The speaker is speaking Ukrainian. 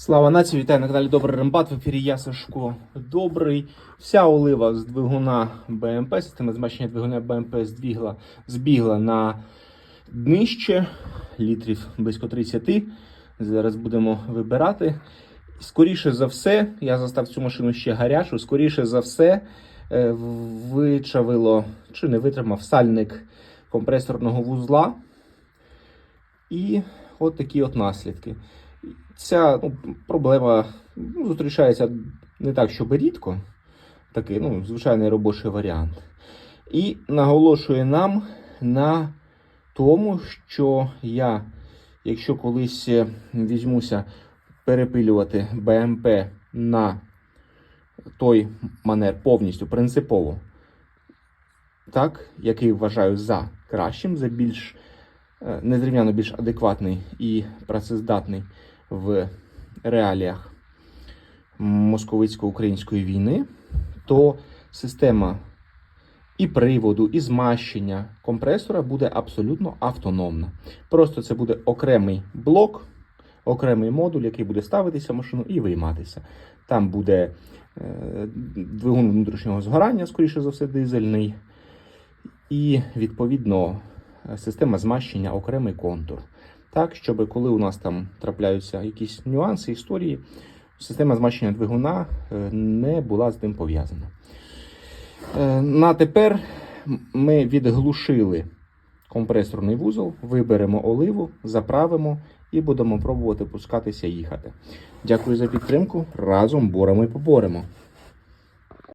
Слава нації, вітаю на каналі Добрий Рембат. В ефірі я Сашко Добрий. Вся олива з двигуна БМП, система змащення двигуна БМП збігла, збігла на днище літрів близько 30. Зараз будемо вибирати. Скоріше за все, я застав цю машину ще гарячу. Скоріше за все, е, вичавило чи не витримав сальник компресорного вузла. І от такі от наслідки. Ця ну, проблема ну, зустрічається не так, щоб рідко. Такий ну, звичайний робочий варіант. І наголошує нам на тому, що я, якщо колись е, візьмуся перепилювати БМП на той манер повністю принципово, так, який вважаю за кращим, за більш е, незрівняно більш адекватний і працездатний в реаліях московицько-української війни, то система і приводу, і змащення компресора буде абсолютно автономна. Просто це буде окремий блок, окремий модуль, який буде ставитися в машину і вийматися. Там буде е, двигун внутрішнього згорання, скоріше за все, дизельний, і відповідно система змащення окремий контур. Так, щоб коли у нас там трапляються якісь нюанси історії, система змащення двигуна е, не була з ним пов'язана. Е, На тепер ми відглушили компресорний вузол, виберемо оливу, заправимо і будемо пробувати пускатися їхати. Дякую за підтримку. Разом боремо і поборемо.